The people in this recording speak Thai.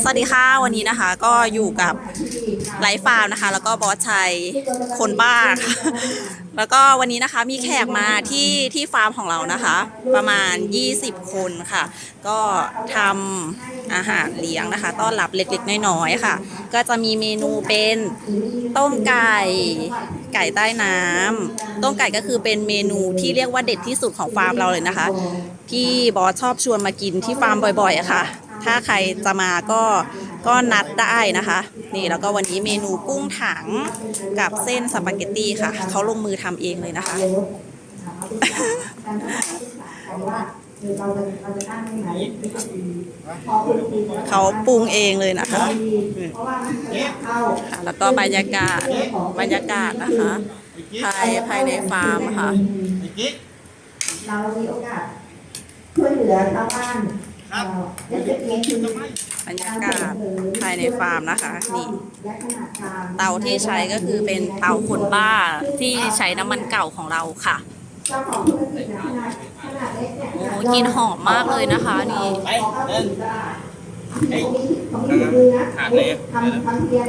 สวัสดีค่ะวันนี้นะคะก็อยู่กับไลฟ์ฟาร์มนะคะ แล้วก็บอสชัยคนบ้าค่ะแล้วก็วันนี้นะคะมีแขกมาที่ที่ฟาร์มของเรานะคะ ประมาณ 20 คนค่ะ ก็ทำอาหารเลี้ยงนะคะ ต้อนรับเล็กๆน้อยๆค่ะ ก็จะมีเมนูเป็นต้มไก่ไก่ใต้น้ำต้มไก่ก็คือเป็นเมนูที่เรียกว่าเด็ดที่สุดของฟาร์มเราเลยนะคะ พี่บอสชอบชวนมากินที่ฟาร์มบ่อยๆอะค่ะ ถ้าใครจะมาก็ก็นัดได้นะคะ นี่แล้วก็วันนี้เมนูกุ้งถังกับเส้นสปาเกตตี้ค่ะ เขาลงมือทำเองเลยนะคะเขาปรุงเองเลยนะคะ แล้วก็บรรยากาศบรรยากาศนะคะ ภายภายในฟาร์มค่ะเรามีโอกาสช่วยเหลือชาวบ้าน บเอ่อเล็กๆน้อยทำไมบรรยากาศภายในฟาร์มนะคะนี่ๆและขนาดกลางเตาที่ใช้ก็คือเป็นเตาคนบ้าที่ใช้น้ำมันเก่าของเราค่ะเจ้าของธุรกิจนะขนาดขนาดเล็กเนี่ยโอ้โหกลินหอมมากเลยนะคะนี่ไปเดินเขามีเขามีมือนะขาดเลยทำทำเทียน